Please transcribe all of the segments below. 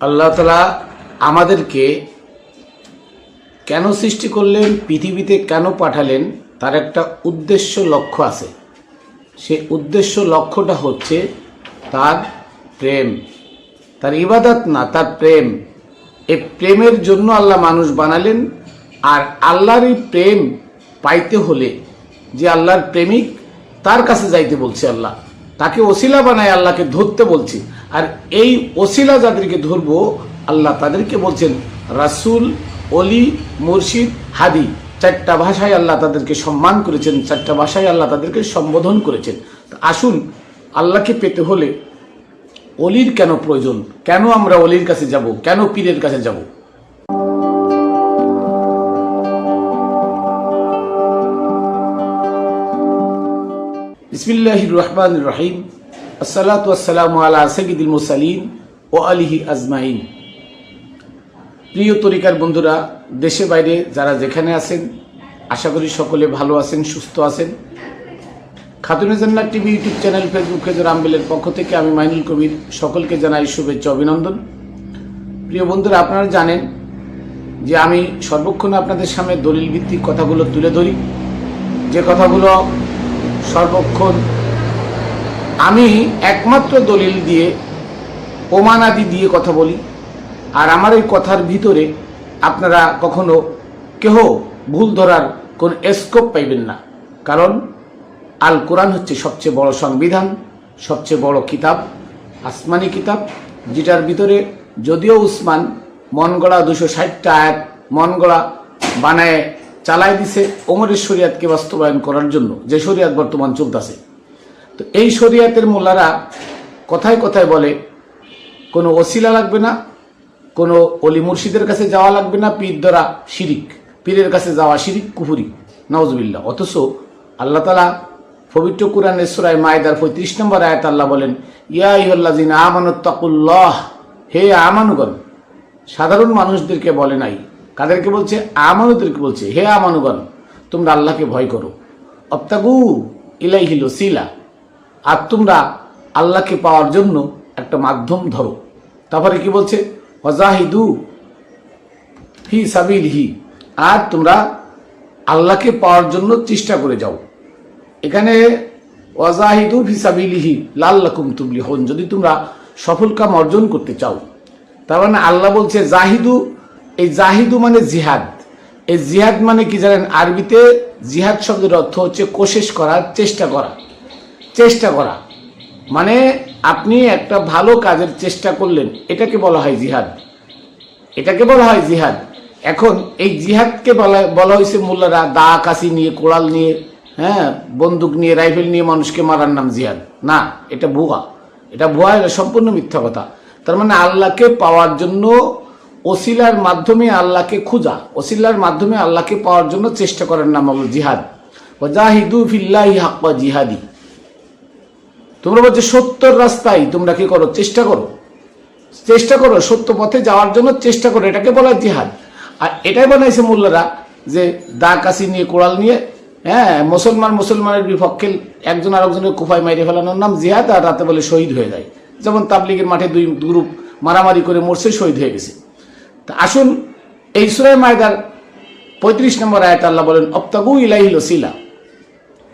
আল্লাহ তালা আমাদেরকে কেন সৃষ্টি করলেন, পৃথিবীতে কেন পাঠালেন, তার একটা উদ্দেশ্য লক্ষ্য আছে। সে উদ্দেশ্য লক্ষ্যটা হচ্ছে তার প্রেম। তার ইবাদত না, তার প্রেম। এ প্রেমের জন্য আল্লাহ মানুষ বানালেন, আর আল্লাহর এই প্রেম পাইতে হলে যে আল্লাহর প্রেমিক, তার কাছে যাইতে বলছে আল্লাহ। তাকে ওসিলা বানায় আল্লাহকে ধরতে বলছি। আর এই ওসিলা যাদেরকে ধরবো, আল্লাহ তাদেরকে বলছেন, রাসূল অলি মুর্শিদ, হাদি, চারটা ভাষায় আল্লাহ তাদেরকে সম্মান করেছেন, চারটা ভাষায় আল্লাহ তাদেরকে সম্বোধন করেছেন। আসুন, আল্লাহকে পেতে হলে অলির কেন প্রয়োজন? কেন আমরা অলির কাছে যাব? কেন পীরের কাছে যাব? বিসমিল্লাহ রহমান রহিম। আসসালাতু আসসালামু আলা সঈদুল মুসালিম ও আলিহি আজমাইন। প্রিয় তরিকার বন্ধুরা, দেশে বাইরে যারা যেখানে আছেন, আশা করি সকলে ভালো আছেন, সুস্থ আছেন। Khatune Jannat TV YouTube channel, Facebook page রামবেলের পক্ষ থেকে আমি মাইনুল কবির সকলকে জানাই শুভেচ্ছা, অভিনন্দন। প্রিয় বন্ধুরা, আপনারা জানেন যে আমি সর্বক্ষণ আপনাদের সামনে দলিল ভিত্তিক কথাগুলো তুলে ধরি। যে কথাগুলো সর্বক্ষণ। আমি একমাত্র দলিল দিয়ে প্রমাণাদি দিয়ে কথা বলি। আর আমার এই কথার ভিতরে আপনারা কখনো কেহ ভুল ধরার কোন স্কোপ পাইবেন না। কারণ আল কোরআন হচ্ছে সবচেয়ে বড় সংবিধান, সবচেয়ে বড় কিতাব, আসমানি কিতাব, যেটার ভিতরে যদিও উসমান মন গড়া দুশো ষাটটা আয়াত মনগড়া বানায় চালায় দিছে ওমরের শরিয়াতকে বাস্তবায়ন করার জন্য, যে শরিয়াত বর্তমান চলতেছে। তো এই শরিয়াতের মোল্লারা কথায় কথায় বলে, কোনো ওসিলা লাগবে না, কোনো অলি মুর্শিদের কাছে যাওয়া লাগবে না, পীর দ্বারা শিরিক, পীরের কাছে যাওয়া শিরিক কুহুরি নওয়াজবিল্লা অথচ আল্লাহ তালা পবিত্র কোরআনের সুরায় মায়দার পঁয়ত্রিশ নম্বর আয়াত আল্লাহ বলেন, ইয়া ইহল্লাজিন আমানুত্তাকুল্লাহ হে আমানুগণ, সাধারণ মানুষদেরকে বলে নাই কাদেরকে বলছে? আমানুদেরকে বলছে, হে আমানুগণ, তোমরা আল্লাহকে ভয় করো। অত্যাগু ইলাইহিল সিলা আর তোমরা আল্লাহকে পাওয়ার জন্য একটা মাধ্যম ধরো। তারপরে কি বলছে? অজাহিদু হি সাবিল হি আর তোমরা আল্লাহকে পাওয়ার জন্য চেষ্টা করে যাও। এখানে ওয়াজাহিদু ফিসাবিলিহি লাল্লাকুম তুবলি হন যদি তোমরা সফল কাম অর্জন করতে চাও, তার মানে আল্লাহ বলছে, জাহিদু এই জাহিদু মানে জিহাদ। এই জিহাদ মানে কি জানেন? আরবিতে জিহাদ শব্দের অর্থ হচ্ছে কোশেষ করার চেষ্টা করা। চেষ্টা করা। মানে আপনি একটা ভালো কাজের চেষ্টা করলেন, এটাকে বলা হয় জিহাদ। এটাকে বলা হয় জিহাদ। এখন এই জিহাদকে বলা বলা হয়েছে মোল্লারা দা কাশি নিয়ে, কোড়াল নিয়ে হ্যাঁ বন্দুক নিয়ে, রাইফেল নিয়ে মানুষকে মারার নাম জিহাদ। না, এটা ভুয়া। এটা ভুয়া, এটা সম্পূর্ণ মিথ্যা কথা। তার মানে আল্লাহকে পাওয়ার জন্য ওসিলার মাধ্যমে আল্লাহকে খোঁজা, ওসিলার মাধ্যমে আল্লাহকে পাওয়ার জন্য চেষ্টা করার নাম হলো জিহাদ। জাহিদু ফিল্লাহি হাক্কা জিহাদি। তোমরা বলছো সত্যর রাস্তায় তোমরা কি করো? চেষ্টা করো। চেষ্টা করো সত্য পথে যাওয়ার জন্য চেষ্টা করো, এটাকে বলা জিহাদ। আর এটাই বানাইছে মোল্লারা যে দা কাশি নিয়ে, কোড়াল নিয়ে হ্যাঁ মুসলমান মুসলমানের বিপক্ষে একজন আরেকজনের কুফায় মাইরে ফেলানোর নাম জিহাদ, আর রাতে বলে শহীদ হয়ে যায়। যেমন তাবলিগের মাঠে দুই গ্রুপ মারামারি করে মরছে, শহীদ হয়ে গেছে। তা আসুন, এই সুরায় মায়দার পঁয়ত্রিশ নম্বর আয়াত আল্লাহ বলেন অপ্তাগু ইলাহিল সিলা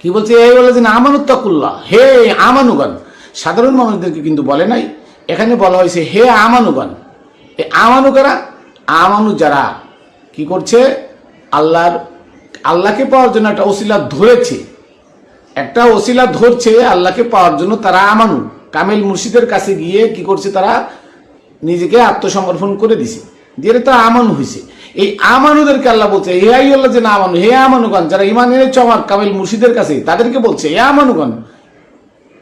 কি বলছে? এই বলে যে আমানুত্তাকুল্লাহ। হে আমানুগান। সাধারণ মানুষদেরকে কিন্তু বলে নাই। এখানে বলা হয়েছে, হে আমানুগান। এ আমানু কারা আমানু যারা কি করছে? আল্লাহর, আল্লাহকে পাওয়ার জন্য একটা ওসিলা ধরেছে। একটা ওসিলা ধরছে, আল্লাহকে পাওয়ার জন্য তারা আমানু। কামেল মুর্শিদের কাছে গিয়ে কি করছে তারা? নিজেকে আত্মসমর্পণ করে দিছে। দিয়ে তারা আমানু হয়েছে এই আমানুদেরকে আল্লাহ বলছে, হে আই আল্লাহ যে না আমানু, হে আমানুগণ, যারা ইমান এনেছ আমার কামেল মুর্শিদের কাছে, তাদেরকে বলছে, হে আমানুগণ,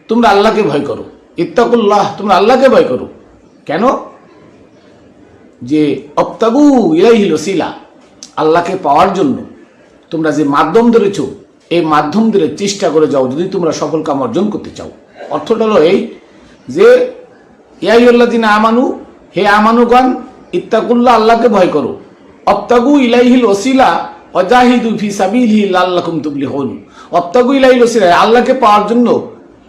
তোমরা আল্লাহকে ভয় করো। ইত্তাকুল্লাহ, তোমরা আল্লাহকে ভয় করো। কেন? যে অপ্তাগু ইলাইহিল সিলা আল্লাহকে পাওয়ার জন্য তোমরা যে মাধ্যম ধরেছ, এই মাধ্যম ধরে চেষ্টা করে যাও যদি তোমরা সফল কাম অর্জন করতে চাও। অর্থটা হলো এই যে ইয়াইল্লাদিন আমানু, হে আমানুগণ ইত্তাকুল্লাহ আল্লাহকে ভয় করো। অপ্তাগু ইলাইহিল ওসিলা অজাহিদু ফি সাবিলহি লাল্লাকুম তুবলিহুন। অপ্তাগু ইলাইহিল ওসিলা, আল্লাহকে পাওয়ার জন্য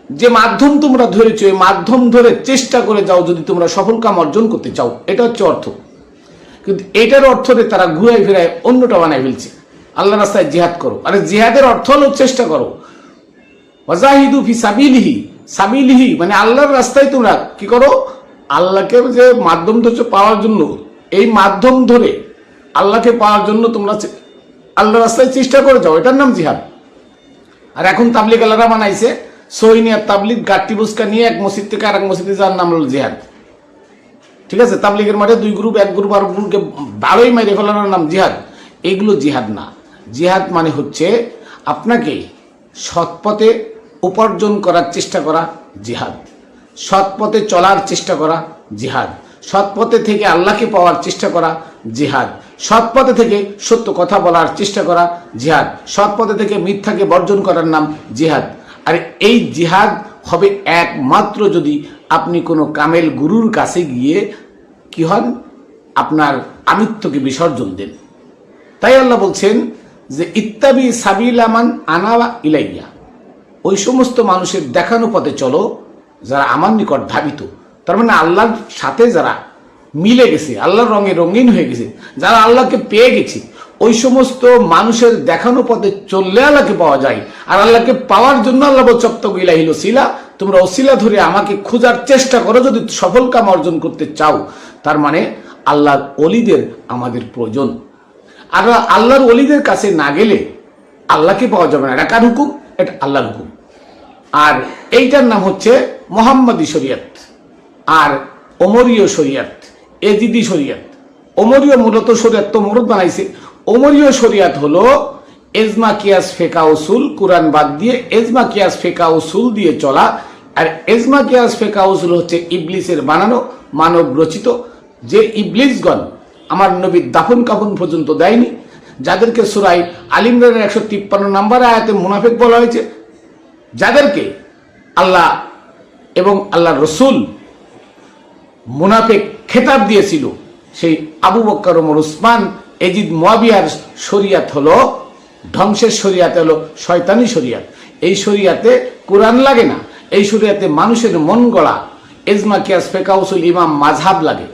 যে মাধ্যম তোমরা ধরেছো, এই মাধ্যম ধরে চেষ্টা করে যাও যদি তোমরা সফল কাম অর্জন করতে চাও। এটা হচ্ছে অর্থ। কিন্তু এটার অর্থতে তারা ঘুরাই ফিরায় অন্যটা বানায় ফেলছে। আল্লাহ রাস্তায় জিহাদ করো। আরে জিহাদের অর্থ হলো চেষ্টা করো। ওয়াজাহিদু ফি সাবিলিহি সাবিলিহি মানে আল্লাহর রাস্তায় তোমরা কি করো? আল্লাহকে যে মাধ্যম ধরছে পাওয়ার জন্য, এই মাধ্যম ধরে আল্লাহকে পাওয়ার জন্য তোমরা আল্লাহ রাস্তায় চেষ্টা করে যাও। এটার নাম জিহাদ। আর এখন তাবলিগ আল্লাহরা বানাইছে, সৈনি আর তাবলিগ, গাট্টি বুসকা নিয়ে এক মসজিদ থেকে আর এক মসজিদে যাওয়ার নাম হলো জিহাদ। ঠিক আছে? তাবলিগের মাঠে দুই গ্রুপ, এক গ্রুপ আর গ্রুপকে বারোই মেরে ফেলানোর নাম জিহাদ। এগুলো জিহাদ না। জিহাদ মানে হচ্ছে আপনাকে সৎপথে উপার্জন করার চেষ্টা করা জিহাদ। সৎপথে চলার চেষ্টা করা, জিহাদ। সৎপথে থেকে আল্লাহকে পাওয়ার চেষ্টা করা, জিহাদ। সৎপথে থেকে সত্য কথা বলার চেষ্টা করা, জিহাদ। সৎপথে থেকে মিথ্যাকে বর্জন করার নাম জিহাদ। আর এই জিহাদ হবে একমাত্র যদি আপনি কোনো কামেল গুরুর কাছে গিয়ে কি হন? আপনার আমিত্বকে বিসর্জন দেন। তাই আল্লাহ বলছেন যে, ইত্তাবি সাবিলামান আনাওয়া ইলাইয়া। ওই সমস্ত মানুষের দেখানো পথে চলো যারা আমার নিকট ধাবিত তার মানে আল্লাহর সাথে যারা মিলে গেছে, আল্লাহর রঙে রঙিন হয়ে গেছে, যারা আল্লাহকে পেয়ে গেছে, ওই সমস্ত মানুষের দেখানো পথে চললে আল্লাহকে পাওয়া যায়। আর আল্লাহকে পাওয়ার জন্য আল্লাহ চপ্তক ইলাহিল শিলা তোমরা ওসিলা ধরে আমাকে খোঁজার চেষ্টা করো যদি সফল কাম অর্জন করতে চাও। তার মানে আল্লাহর অলিদের আমাদের প্রয়োজন। আর আল্লাহর অলিদের কাছে না গেলে আল্লাহকে পাওয়া যাবে না। এটা কার হুকুম? এটা আল্লাহর হুকুম। আর এইটার নাম হচ্ছে মোহাম্মদী শরিয়ত, আর ওমরীয় শরিয়ত, এজিদি শরিয়ত। ওমরীয় মূলত শরিয়ত তো মরদ বানাইছে। ওমরীয় শরিয়ত হলো এজমা, কিয়াস, ফেকা, উসুল, কোরআন বাদ দিয়ে এজমা, কিয়াস, ফেকা, উসুল দিয়ে চলা, আর এজমা, কিয়াস, ফেকা, উসুল হচ্ছে ইবলিসের বানানো, মানব রচিত, যে ইবলিসগণ আমার নবীর দাফন কাফন পর্যন্ত দেয়নি, যাদেরকে সুরাই আলিমরানের একশো তিপ্পান্ন নম্বর আয়াতে মুনাফেক বলা হয়েছে যাদেরকে আল্লাহ এবং আল্লাহ রসুল মুনাফেক খেতাব দিয়েছিল, সেই আবু বক্কর ওমর উসমান, এজিদ মোয়াবিয়ার শরিয়াত হলো, ধ্বংসের শরিয়াত হলো শয়তানি শরিয়াত। এই শরিয়াতে কোরআন লাগে না, এই শরিয়াতে মানুষের মন গড়া এজমা কিয়াস ফেকাউসুল ইমাম মাঝহাব লাগে।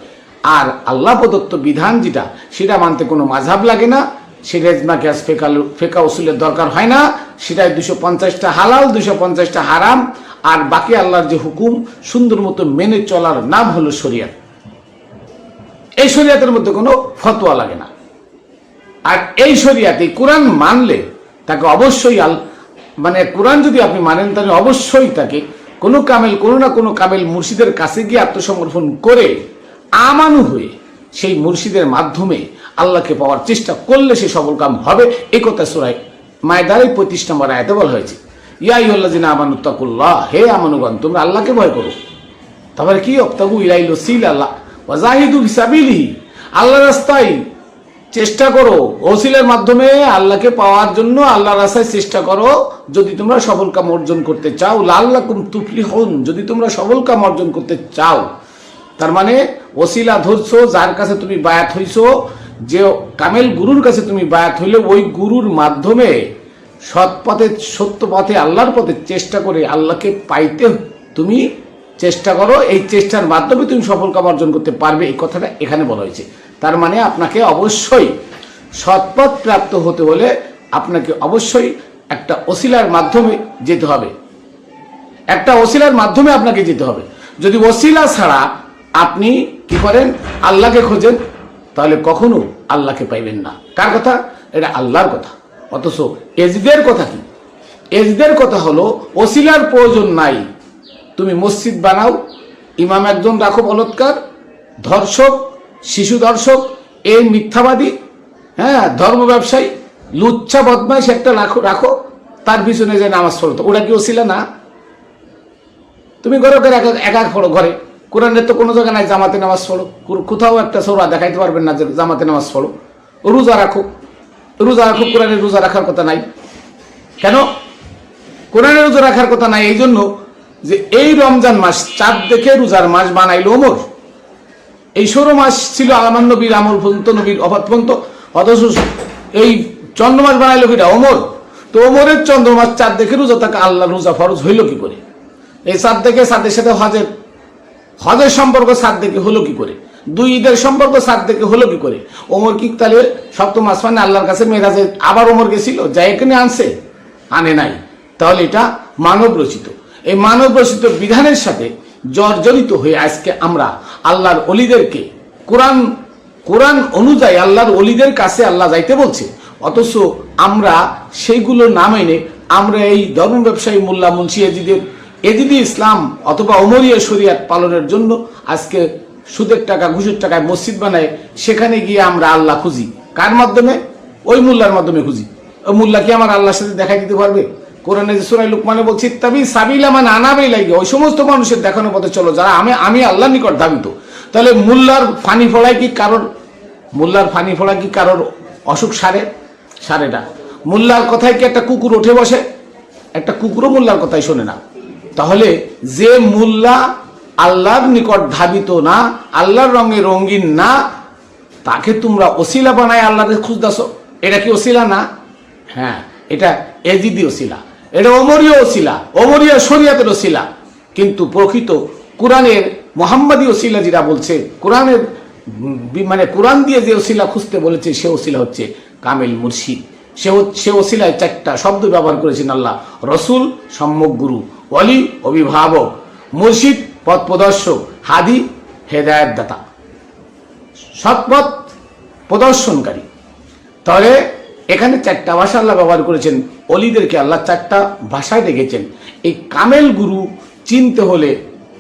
আর আল্লাহ প্রদত্ত বিধান যেটা, সেটা মানতে কোনো মাঝহাব লাগে না সেটা এজমা কিয়াস ফেকালু ফেকা উসুলের দরকার হয় না। সেটাই দুশো পঞ্চাশটা হালাল, দুশো পঞ্চাশটা হারাম। আর বাকি আল্লাহর যে হুকুম, সুন্দর মতো মেনে চলার নাম হলো শরিয়াত। এই শরিয়াতের মধ্যে কোনো ফতোয়া লাগে না। আর এই শরিয়াতে কোরআন মানলে তাকে অবশ্যই আল মানে কোরআন যদি আপনি মানেন, তাহলে অবশ্যই তাকে কোনো কামেল, কোনো না কোনো কামেল মুর্শিদের কাছে গিয়ে আত্মসমর্পণ করে আমানু হয়ে সেই মুর্শিদের মাধ্যমে আল্লাহকে পাওয়ার চেষ্টা করলে সে সফল কাম হবে। এই কথা সুরাই মায়দারে পঁয়ত্রিশ নম্বর আয়তে বলা হয়েছে। ইয়াই জিনা আমানু তাকুল্লাহ হে আমানুগণ, তোমরা আল্লাহকে ভয় করো। তারপরে কি? অক্তাগু ইলাইল সিল আল্লাহ ওয়াজাহিদু ফিসাবিলিহি আল্লাহ রাস্তায় চেষ্টা করো। ওসিলের মাধ্যমে আল্লাহকে পাওয়ার জন্য আল্লাহ রাস্তায় চেষ্টা করো। যদি তোমরা সফল কাম অর্জন করতে চাও লাল্লাকুম তুফলি হন যদি তোমরা সফল কাম অর্জন করতে চাও, তার মানে ওসিলা ধরছো, যার কাছে তুমি বায়াত হইছো যে কামেল গুরুর কাছে তুমি বায়াত হইলে, ওই গুরুর মাধ্যমে সৎ পথে সত্য পথে আল্লাহর পথে চেষ্টা করে আল্লাহকে পাইতে তুমি চেষ্টা করো। এই চেষ্টার মাধ্যমে তুমি সফল কাম অর্জন করতে পারবে, এই কথাটা এখানে বলা হয়েছে। তার মানে আপনাকে অবশ্যই সৎপথ প্রাপ্ত হতে হলে আপনাকে অবশ্যই একটা ওসিলার মাধ্যমে যেতে হবে। একটা ওসিলার মাধ্যমে আপনাকে যেতে হবে। যদি ওসিলা ছাড়া আপনি কি করেন? আল্লাহকে খোঁজেন তাহলে কখনো আল্লাহকে পাইবেন না। কার কথা? এটা আল্লাহর কথা। অথচ এজদের কথা কি? এজদের কথা হলো, ওসিলার প্রয়োজন নাই। তুমি মসজিদ বানাও, ইমাম একজন রাখো বলৎকার, ধর্ষক, শিশু দর্শক এই মিথ্যাবাদী হ্যাঁ ধর্ম ব্যবসায়ী, লুচ্ছা বদমাইশ একটা রাখো রাখো, তার পিছনে যে নামাজ পড়ো। তো ওটা কি ওসিলা না? তুমি ঘরে একা একা পড়ো ঘরে। কোরআনের তো কোনো জায়গায় নাই, জামাতে নামাজ পড়ো। কোথাও একটা সৌরা দেখাইতে পারবেন না যে জামাতে নামাজ পড়ো। রোজা রাখো। রোজা রাখো, কোরআনের রোজা রাখার কথা নাই। কেন? কোরআনের রোজা রাখার কথা নাই, এই জন্য যে এই রমজান মাস চাঁদ দেখে রোজার মাস বানাইল ওমর। এই ষোলো মাস ছিল আলামান নবীর আমল পর্যন্ত, নবীর অবাধ পর্যন্ত। অথচ এই চন্দ্রমাস বানাইল কিটা? ওমর। তো ওমরের চন্দ্রমাস চাঁদ দেখে রোজা তাকে আল্লাহ রোজা ফরজ হইল কি করে? এই সাত দেখে সাদের সাথে হজের হজের সম্পর্ক সাত দেখে হলো কি করে? দুই ঈদের সম্পর্ক সাত দেখে হলো কি করে? ওমর কি তাহলে সপ্তম আসমানে আল্লাহর কাছে মেয়েরাজে আবার ওমর গেছিল যা এখানে আনছে, আনে নাই। তাহলে এটা মানব রচিত। এই মানব রচিত বিধানের সাথে জর্জরিত হয়ে আজকে আমরা আল্লাহর অলিদেরকে, কোরআন কোরআন অনুযায়ী আল্লাহর অলিদের কাছে আল্লাহ যাইতে বলছে। অথচ আমরা সেইগুলো না মেনে আমরা এই ধর্ম ব্যবসায়ী মোল্লা মুন্সি এজিদের এজিদি ইসলাম অথবা অমরিয়া শরিয়াত পালনের জন্য আজকে সুদের টাকা, ঘুষের টাকায় মসজিদ বানায়, সেখানে গিয়ে আমরা আল্লাহ খুঁজি। কার মাধ্যমে? ওই মোল্লার মাধ্যমে খুঁজি। ওই মোল্লা কি আমার আল্লাহর সাথে দেখা দিতে পারবে? কোরআনে সুরাই লুকমানে বলছি তাবি সাবিলা মানে আনাবেই লাগে ওই সমস্ত মানুষের দেখানো পথে চলো, যারা আমি আমি আল্লাহর নিকট দাবিত তাহলে মোল্লার ফানি ফোড়ায় কি কারোর, মোল্লার ফানি ফোড়া কি কারোর অসুখ সারে? সারে না। মোল্লার কথায় কি একটা কুকুর উঠে বসে? একটা কুকুরও মোল্লার কথাই শোনে না। তাহলে যে মোল্লা আল্লাহর নিকট ধাবিত না, আল্লাহর রঙে রঙিন না, তাকে তোমরা ওসিলা বানায় আল্লাহর খুঁজদাস এটা কি ওসিলা না? হ্যাঁ এটা এজিদি ওসিলা। এটা অমরীয় ওসিলা অমরীয় শরিয়াতের ওসিলা। কিন্তু প্রকৃত কোরআনের মোহাম্মদী ওসিলা যেটা বলছে, কোরআনের মানে কোরআন দিয়ে যে ওসিলা খুঁজতে বলেছে, সে ওসিলা হচ্ছে কামেল মুর্শিদ। সে ওসিলায় চারটা শব্দ ব্যবহার করেছেন আল্লাহ। রসুল, সম্যক গুরু অলি অভিভাবক, মুর্শিদ, পথ প্রদর্শক, হাদি হেদায়ত দাতা সৎপথ প্রদর্শনকারী। তাহলে এখানে চারটা ভাষা আল্লাহ ব্যবহার করেছেন। অলিদেরকে আল্লাহ চারটা ভাষায় দেখেছেন এই কামেল গুরু চিনতে হলে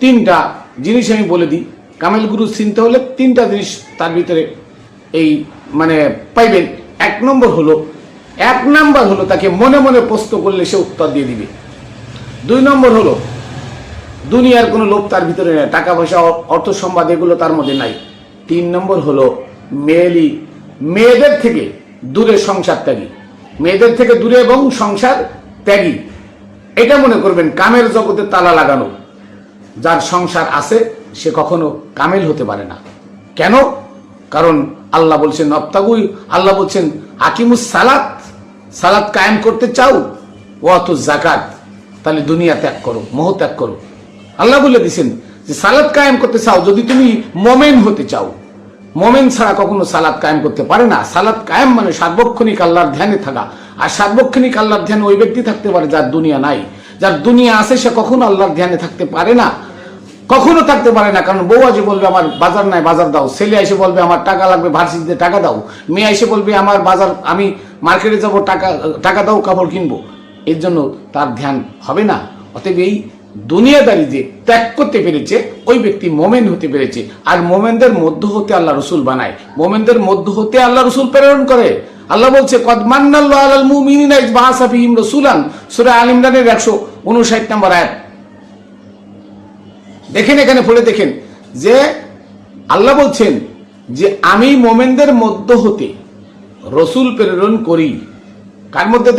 তিনটা জিনিস আমি বলে দিই। কামেল গুরু চিনতে হলে তিনটা জিনিস তার ভিতরে এই মানে পাইবেন। এক নম্বর হলো এক নাম্বার হলো তাকে মনে মনে প্রশ্ন করলে সে উত্তর দিয়ে দিবে। দুই নম্বর হলো, দুনিয়ার কোনো লোভ তার ভিতরে নেই, টাকা পয়সা, অর্থ সম্বাদ এগুলো তার মধ্যে নাই। তিন নম্বর হলো, মেয়েলি, মেয়েদের থেকে দূরে সংসার ত্যাগী। মেয়েদের থেকে দূরে এবং সংসার ত্যাগী। এটা মনে করবেন, কামের জগতে তালা লাগানো। যার সংসার আছে, সে কখনো কামেল হতে পারে না। কেন? কারণ আল্লাহ বলছেন নপ্তাগুই আল্লাহ বলছেন, আকিমুস সালাত সালাত কায়েম করতে চাও? ও অত জাকাত তাহলে দুনিয়া ত্যাগ করো, মোহ ত্যাগ করো। আল্লাহ বলে দিছেন যে সালাদ কায়েম করতে চাও, যদি তুমি মোমেন হতে চাও। মোমেন ছাড়া কখনো সালাদ কায়েম করতে পারে না। সালাদ কায়েম মানে সার্বক্ষণিক আল্লাহর ধ্যানে থাকা। আর সার্বক্ষণিক আল্লাহর ধ্যানে ওই ব্যক্তি থাকতে পারে যার দুনিয়া নাই। যার দুনিয়া আছে, সে কখনো আল্লাহর ধ্যানে থাকতে পারে না। কখনো থাকতে পারে না, কারণ বউ এসে বলবে, আমার বাজার নাই, বাজার দাও। ছেলে এসে বলবে, আমার টাকা লাগবে, ভার্সিটিতে টাকা দাও। মেয়ে এসে বলবে, আমার বাজার, আমি মার্কেটে যাব, টাকা টাকা দাও, কাপড় কিনবো। এর জন্য তার ধ্যান হবে না। অতএব এই দুনিয়াদারি যে ত্যাগ করতে পেরেছে, ওই ব্যক্তি মোমেন হতে পেরেছে। আর মোমেনদের মধ্য হতে আল্লাহ রসুল বানায়। মোমেনদের মধ্য হতে আল্লাহ রসুল প্রেরণ করে। আল্লাহ বলছে কদমান্নাল্লাহ আলাল মুমিনিনা ইজ বাআসা ফীহিম রাসূলান। সূরা আল ইমরানের 159 নম্বর আয়াত। দেখেন এখানে, পড়ে দেখেন যে আল্লাহ বলছেন যে, আমি মোমেনদের মধ্য হতে রসুল প্রেরণ করি। কার মধ্যে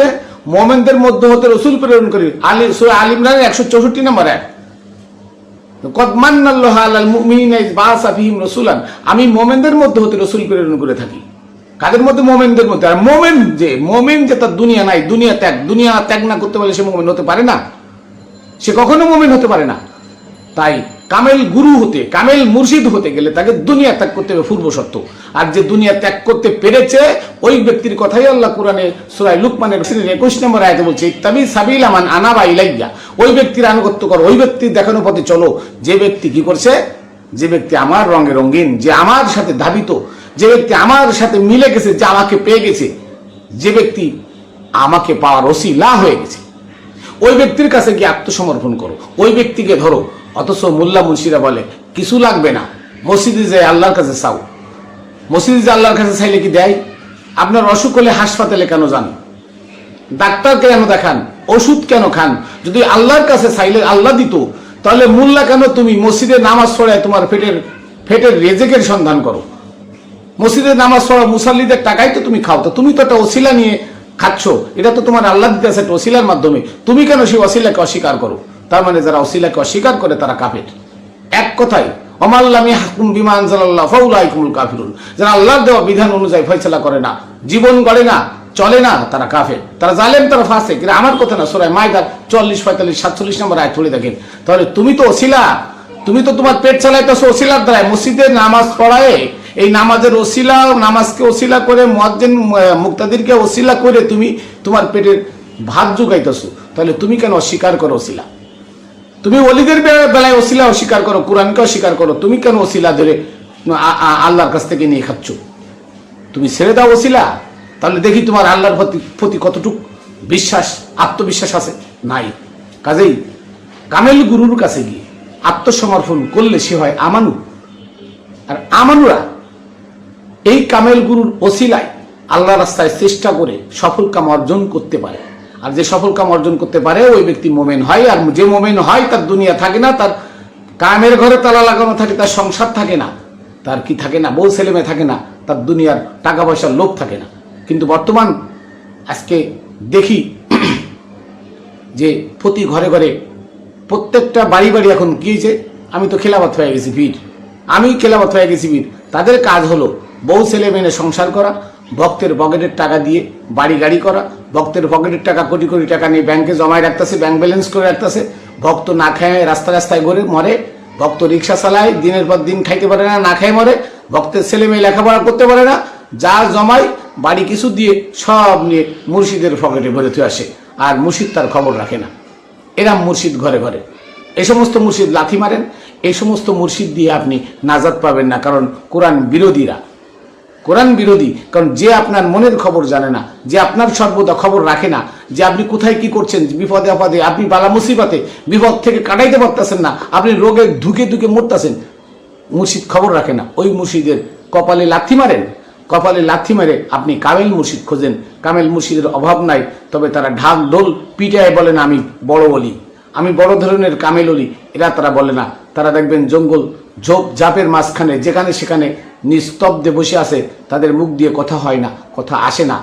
মোমেনদের মধ্য হতে রসুল প্রেরণ করি। আলী সুরা আল ইমরানের একশো চৌষট্টি নম্বর এক আমি মোমেনদের মধ্যে হতে রসুল প্রেরণ করে থাকি। কাদের মধ্যে? মোমেনদের মধ্যে। আর মোমেন যে মোমেন যে তার দুনিয়া নাই, দুনিয়া ত্যাগ। দুনিয়া ত্যাগ না করতে পারলে সে মোমেন হতে পারে না। সে কখনো মোমেন হতে পারে না। তাই কামেল গুরু হতে, কামেল মুর্শিদ হতে গেলে তাকে দুনিয়া ত্যাগ করতে হবে পূর্ব সত্য আর যে দুনিয়া ত্যাগ করতে পেরেছে, ওই ব্যক্তির কথাই আল্লাহ কোরআনে সুরাই লুকমানের একুশ নম্বর আয়তে বলছে, ইত্তাবি সাবিল আমান আনাবা ইলাইয়া। ওই ব্যক্তির আনুগত্য করো, ওই ব্যক্তির দেখানো পথে চলো। যে ব্যক্তি কি করছে? যে ব্যক্তি আমার রঙে রঙিন, যে আমার সাথে ধাবিত, যে ব্যক্তি আমার সাথে মিলে গেছে, যে আমাকে পেয়ে গেছে, যে ব্যক্তি আমাকে পাওয়ার ওসিলা হয়ে গেছে। ওই ব্যক্তির কাছে গিয়ে আত্মসমর্পণ করো। ওই ব্যক্তিকে ধরো অথচ মোল্লা মুন্সিরা বলে, কিছু লাগবে না। মসজিদে যে আল্লাহর কাছে চাও। মসজিদে যে আল্লাহর কাছে চাইলে কি দেয়? আপনার অসুখ হলে হাসপাতালে কেন যান? ডাক্তার কেন দেখান? ওষুধ কেন খান? যদি আল্লাহর কাছে চাইলে আল্লাহ দিত, তাহলে মোল্লা কেন তুমি মসজিদে নামাজ ছড়ায় তোমার পেটের ফেটের রেজেকের সন্ধান করো? মসজিদে নামাজ পড়া মুসাল্লিদের টাকাই তো তুমি খাও, তো তুমি তো একটা ওসিলা নিয়ে খাচ্ছ। এটা তো তোমার আল্লাহ দিতে আছে একটা ওসিলার মাধ্যমে। তুমি কেন সেই ওসিলাকে অস্বীকার করো? তার মানে যারা ওসিলাকে অস্বীকার করে তারা কাফের। এক কথায় অমাল্লামি হাকুম বিমান জালাল্লাহ যারা আল্লাহর দেওয়া বিধান অনুযায়ী ফয়সলা করে না, জীবন গড়ে না, চলে না, তারা তারা জালেম, তারা ফাঁসে কিন্তু আমার কথা না চল্লিশ, পঁয়তাল্লিশ, সাতচল্লিশ নম্বর আয় চলে দেখেন। তাহলে তুমি তো ওসিলা, তুমি তো তোমার পেট চালাইতেছো ওসিলার দ্বারায়। মসজিদে নামাজ পড়ায় এই নামাজের ওসিলা, নামাজকে ওসিলা করে মজ্জেন মুক্তাদিরকে ওসিলা করে তুমি তোমার পেটের ভাত জোগাইতেছো। তাহলে তুমি কেন অস্বীকার করো ওসিলা? তুমি অলিদের বেলায় ওসিলা অস্বীকার করো কোরআনকে অস্বীকার করো। তুমি কেন ওসিলা ধরে আল্লাহর কাছ থেকে নিয়ে খাচ্ছ? তুমি ছেড়ে দাও ওসিলা, তাহলে দেখি তোমার আল্লাহর প্রতি কতটুক বিশ্বাস, আত্মবিশ্বাস আছে? নাই। কাজেই কামেল গুরুর কাছে গিয়ে আত্মসমর্পণ করলে সে হয় আমানু। আর আমানুরা এই কামেল গুরুর ওসিলায় আল্লাহ রাস্তায় চেষ্টা করে সফল কাম অর্জন করতে পারে। আর যে সফল কাম অর্জন করতে পারে, ওই ব্যক্তি মোমেন হয়। আর যে মোমেন হয়, তার দুনিয়া থাকে না, তার কামের ঘরে তালা লাগানো থাকে, তার সংসার থাকে না, তার কি থাকে না, বউ ছেলে মেয়ে থাকে না, তার দুনিয়ার টাকা পয়সার লোভ থাকে না। কিন্তু বর্তমান আজকে দেখি যে প্রতি ঘরে ঘরে প্রত্যেকটা বাড়ি বাড়ি এখন কি হয়েছে, আমি তো খেলাবাত হয়ে গেছি, ভিড়। আমি খেলাবাত হয়ে গেছি, ভিড়। তাদের কাজ হলো বউ ছেলে মেয়ে সংসার করা ভক্তের পকেটের টাকা দিয়ে বাড়ি গাড়ি করা, ভক্তের পকেটের টাকা, কোটি কোটি টাকা নিয়ে ব্যাংকে জমায় রাখতেছে ব্যাংক ব্যালেন্স করে রাখতেছে। ভক্ত না খায় রাস্তা রাস্তায় ঘুরে মরে, ভক্ত রিক্সা চালায়, দিনের পর দিন খাইতে পারে না না খায় মরে, ভক্তের ছেলে মেয়ে লেখাপড়া করতে পারে না, যা জমায় বাড়ি কিছু দিয়ে সব নিয়ে মুর্শিদের পকেটে ভরে তুই আসে, আর মুর্শিদ তার খবর রাখে না। এরা মুর্শিদ ঘরে ঘরে। এই সমস্ত মুর্শিদ লাথি মারেন এই সমস্ত মুর্শিদ দিয়ে আপনি নাজাদ পাবেন না, কারণ কোরআন বিরোধীরা কোরআন বিরোধী, কারণ যে আপনার মনের খবর জানে না, যে আপনার সর্বদা খবর রাখে না, যে আপনি কোথায় কি করছেন, বিপদে আপদে, আপনি বালা মুসিবাতে, বিপদ থেকে কাটাইতে পারতেছেন না, আপনি রোগে ধুকে ধুকে মরতেছেন, মুর্শিদ খবর রাখে না। ওই মুর্শিদের কপালে লাথি মারেন, কপালে লাথি মারে আপনি কামেল মুর্শিদ খোঁজেন। কামেল মুর্শিদের অভাব নাই, তবে তারা ঢাক ডোল পিটায় বলেন, আমি বড় বলি আমি বড় ধরনের কামেল অলি। এরা তারা বলে না, তারা দেখবেন জঙ্গল ঝোপ জাপের মাঝখানে, যেখানে সেখানে নিস্তব্ধে বসে আছে, তাদের মুখ দিয়ে কথা হয় না, কথা আসে না।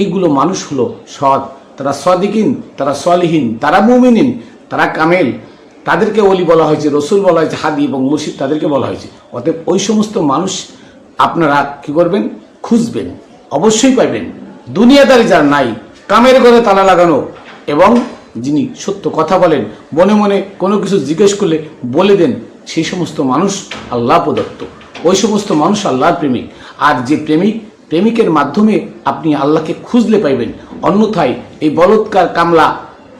এইগুলো মানুষ হলো সৎ। তারা সদিকিন, তারা সলিহীন, তারা মুমিনিন, তারা কামেল। তাদেরকে অলি বলা হয়েছে, রসুল বলা হয়েছে, হাদি এবং মুর্শিদ তাদেরকে বলা হয়েছে। অতএব ওই সমস্ত মানুষ আপনারা কি করবেন? খুঁজবেন, অবশ্যই পাইবেন। দুনিয়াদারি যার নাই, কামের ঘরে তালা লাগানো এবং যিনি সত্য কথা বলেন, মনে মনে কোনো কিছু জিজ্ঞেস করলে বলে দেন, সেই সমস্ত মানুষ আল্লাহ প্রদত্ত। ওই সমস্ত মানুষ আল্লাহর প্রেমিক। আর যে প্রেমিক, প্রেমিকের মাধ্যমে আপনি আল্লাহকে খুঁজলে পাইবেন। অন্যথায় এই বলৎকার কামলা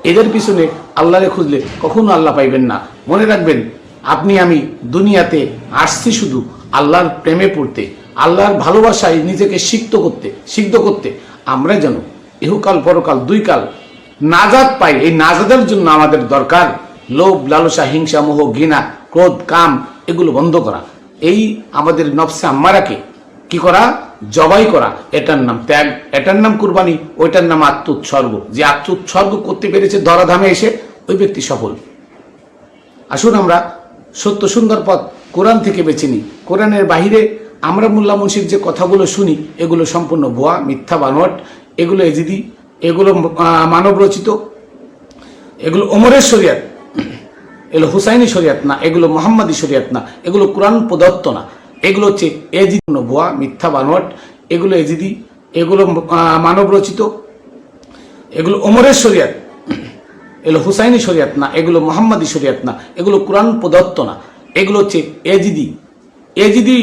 এদের পিছনে আল্লাহরে খুঁজলে কখনো আল্লাহ পাইবেন না। মনে রাখবেন, আপনি আমি দুনিয়াতে আসছি শুধু আল্লাহর প্রেমে পড়তে, আল্লাহর ভালোবাসায় নিজেকে সিক্ত করতে সিদ্ধ করতে। আমরা যেন ইহুকাল পরকাল দুই কাল নাজাদ পাই। এই নাজাদের জন্য আমাদের দরকার লোভ, লালসা, হিংসা, মোহ, ঘৃণা, ক্রোধ, কাম, এগুলো বন্ধ করা। এই আমাদের নফসে আম্মারাকে কি করা? জবাই করা। এটার নাম ত্যাগ। এটার নাম কুরবানি। ওইটার নাম আত্মোৎসর্গ। যে আত্মোৎসর্গ করতে পেরেছে, ধরাধামে এসে ওই ব্যক্তি সফল। আসুন আমরা সত্য সুন্দর পথ কোরআন থেকে বেছে নিই। কোরআনের বাহিরে আমরা মোল্লা মুন্সির যে কথাগুলো শুনি, এগুলো সম্পূর্ণ ভুয়া, মিথ্যা বানোয়াট এগুলো এজিদি, এগুলো মানব রচিত এগুলো ওমরের এগুলো হুসাইনি শরিয়াত না, এগুলো মোহাম্মদী শরিয়াত না, এগুলো কোরআন প্রদত্ত না। এগুলো হচ্ছে এজিদি ভুয়া মিথ্যা বানোয়াট। এগুলো এজিদি, এগুলো মানব রচিত। এগুলো ওমরের শরিয়াত। এগুলো হুসাইনি শরিয়াত না, এগুলো মোহাম্মদী শরিয়াত না, এগুলো কোরআন প্রদত্ত না। এগুলো হচ্ছে এজিদি। এজিদি,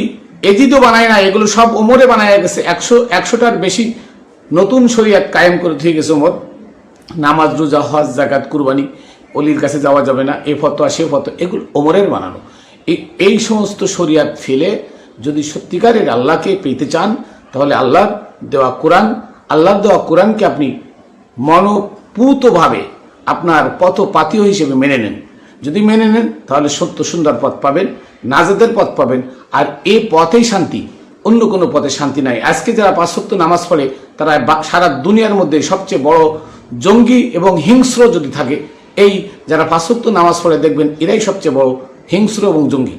এজিদও বানায় না এগুলো সব ওমরে বানায় গেছে। একশো, একশোটার বেশি নতুন শরিয়াত কায়েম করে দিয়ে গেছে ওমর। নামাজ, রোজা, হজ জাকাত কুরবানি। অলির কাছে যাওয়া যাবে না, এ ফতোয়া, সে ফতো এগুলো ওমরের বানানো। এই এই সমস্ত শরিয়াত ফেলে যদি সত্যিকারের আল্লাহকে পেতে চান, তাহলে আল্লাহর দেওয়া কোরআন, আল্লাহর দেওয়া কোরআনকে আপনি মনোপুতভাবে আপনার পথ পাতীয় হিসেবে মেনে নেন। যদি মেনে নেন, তাহলে সত্য সুন্দর পথ পাবেন নাজাদের পথ পাবেন, আর এ পথেই শান্তি, অন্য কোনো পথে শান্তি নাই। আজকে যারা পাঁচশক্ত নামাজ পড়ে, তারা সারা দুনিয়ার মধ্যে সবচেয়ে বড় জঙ্গি এবং হিংস্র যদি থাকে এই যারা পাঁচশক্ত নামাজ পড়ে দেখবেন, এরাই সবচেয়ে বড় হিংস্র এবং জঙ্গি।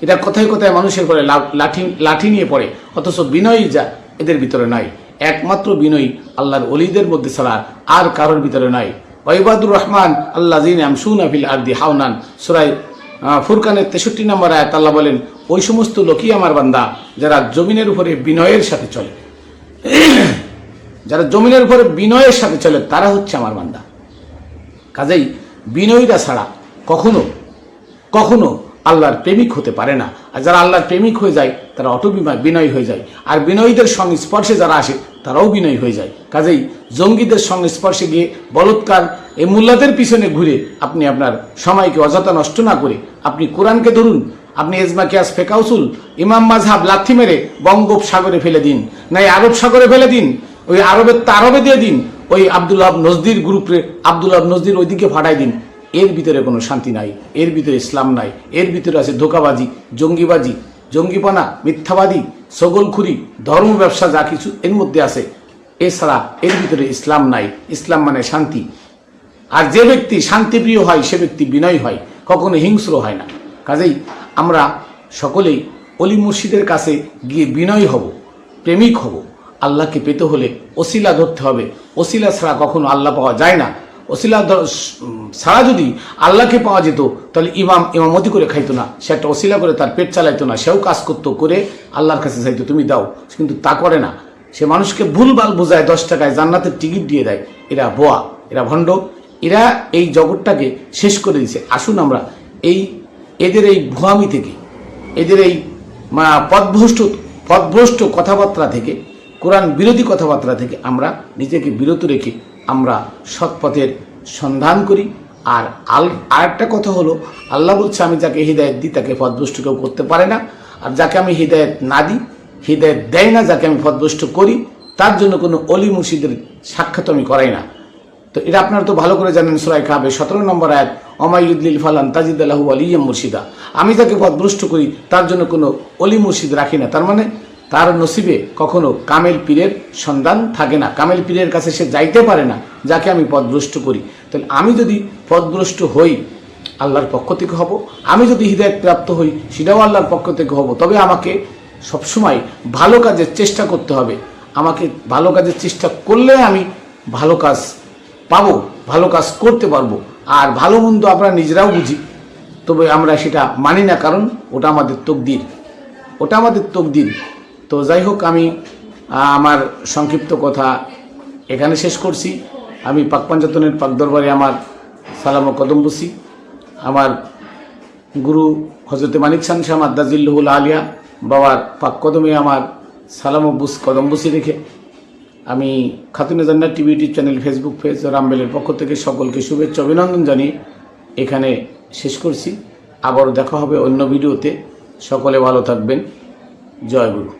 এটা কোথায় কোথায় মানুষের লা- লাঠি লাঠি নিয়ে পড়ে, অথচ বিনয়ী যা এদের ভিতরে নাই। একমাত্র বিনয়ী আল্লাহর অলিদের মধ্যে ছাড়া আর কারোর ভিতরে নাই। ওয়াইবাদুর রহমান আল্লাহ জিন আমসুন আফিল আরদি হাওনান সুরাই ফুরকানের তেষট্টি নম্বর আয়াত, আল্লাহ বলেন, ওই সমস্ত লোকই আমার বান্দা, যারা জমিনের উপরে বিনয়ের সাথে চলে। যারা জমিনের উপরে বিনয়ের সাথে চলে, তারা হচ্ছে আমার বান্দা। কাজেই বিনয়ীরা ছাড়া কখনো কখনো আল্লাহর প্রেমিক হতে পারে না। আর যারা আল্লাহর প্রেমিক হয়ে যায়, তারা অটোবিময় বিনয়ী হয়ে যায়। আর বিনয়ীদের সংস্পর্শে যারা আসে, তারাও বিনয়ী হয়ে যায়। কাজেই জঙ্গিদের সংস্পর্শে গিয়ে বলৎকার এই মোল্লাদের পিছনে ঘুরে আপনি আপনার সময়কে অযথা নষ্ট না করে আপনি কোরআনকে ধরুন, আপনি এজমা কিয়াস ফেকাউসুল ইমাম মাঝহাব লাথি মেরে বঙ্গোপসাগরে ফেলে দিন নাই আরব সাগরে ফেলে দিন, ওই আরবের তারবে দিয়ে দিন ওই আবদুল্লাহ নজদির গ্রুপে আবদুল্লাহ নজদির ওইদিকে ফাটাই দিন। এর ভিতরে কোনো শান্তি নাই, এর ভিতরে ইসলাম নাই, এর ভিতরে আছে ধোকাবাজি, জঙ্গিবাজি, জঙ্গিপানা, মিথ্যাবাদী, সগলখুরি, ধর্ম ব্যবসা যা কিছু এর মধ্যে আছে। এছাড়া এর ভিতরে ইসলাম নাই, ইসলাম মানে শান্তি। আর যে ব্যক্তি শান্তিপ্রিয় হয়, সে ব্যক্তি বিনয় হয়, কখনো হিংস্র হয় না। কাজেই আমরা সকলেই অলি মুর্শিদের কাছে গিয়ে বিনয় হব, প্রেমিক হব। আল্লাহকে পেতে হলে ওসিলা ধরতে হবে। ওসিলা ছাড়া কখনো আল্লাহ পাওয়া যায় না। ওসিলা ছাড়া যদি আল্লাহকে পাওয়া যেত, তাহলে ইমাম ইমামতি করে খাইতো না। সে একটা ওসিলা করে তার পেট চালাইতো না। সেও কাজ করতো, করে আল্লাহর কাছে চাইতো, তুমি দাও। কিন্তু তা করে না। সে মানুষকে ভুলভাল বোঝায়, দশ টাকায় জান্নাতের টিকিট দিয়ে দেয়। এরা বোয়া এরা ভণ্ড। এরা এই জগৎটাকে শেষ করে দিছে আসুন আমরা এই, এদের এই ভুয়ামি থেকে, এদের এই পথভ্রষ্ট পথভ্রষ্ট কথাবার্তা থেকে কোরআন বিরোধী কথাবার্তা থেকে আমরা নিজেকে বিরত রেখে আমরা সৎপথের সন্ধান করি। আর আল আরেকটা কথা হলো, আল্লাহ বলছে, আমি যাকে হৃদায়ত দিই, তাকে পথভ্রষ্ট কেউ করতে পারে না। আর যাকে আমি হৃদায়ত না দিই, হৃদায়ত দেয় না, যাকে আমি পথভ্রষ্ট করি, তার জন্য কোনো অলি মুর্শিদের সাক্ষাৎ আমি করাই না। তো এটা আপনারা তো ভালো করে জানেন সুরাই খাবে সতেরো নম্বর আয়াত অমায়ুদ্দিল ফালান তাজিদ আল্লাহু আলিয়াম মুর্শিদা। আমি যাকে পথভ্রষ্ট করি, তার জন্য কোনো অলি মুর্শিদ রাখি না। তার মানে তার নসিবে কখনো কামেল পীরের সন্ধান থাকে না। কামেল পীরের কাছে সে যাইতে পারে না, যাকে আমি পথভ্রষ্ট করি। তাহলে আমি যদি পদভ্রষ্ট হই, আল্লাহর পক্ষ থেকে হব। আমি যদি হৃদয়ত প্রাপ্ত হই, সেটাও আল্লাহর পক্ষ থেকে হব। তবে আমাকে সবসময় ভালো কাজের চেষ্টা করতে হবে। আমাকে ভালো কাজের চেষ্টা করলে আমি ভালো কাজ পাবো, ভালো কাজ করতে পারব। আর ভালো মন্দ আমরা নিজেরাও বুঝি। তবে আমরা সেটা মানি না, কারণ ওটা আমাদের তকদির। ওটা আমাদের তকদির। তো যাই হোক আমি আমার সংক্ষিপ্ত কথা এখানে শেষ করছি। আমি পাক পাঞ্জাতনের পাক দরবারে আমার সালাম ও কদম বসি আমার গুরু হজরতে মানিক খান শাহ আদাজিল্লুল আলিয়া বাবার পাক কদমে আমার সালাম ও বুস কদম বসি রেখে আমি Khatune Jannat TV YouTube channel, Facebook page রামবেলের পক্ষ থেকে সকলকে শুভেচ্ছা, অভিনন্দন জানিয়ে এখানে শেষ করছি। আবারও দেখা হবে অন্য ভিডিওতে। সকলে ভালো থাকবেন। জয় গুরু।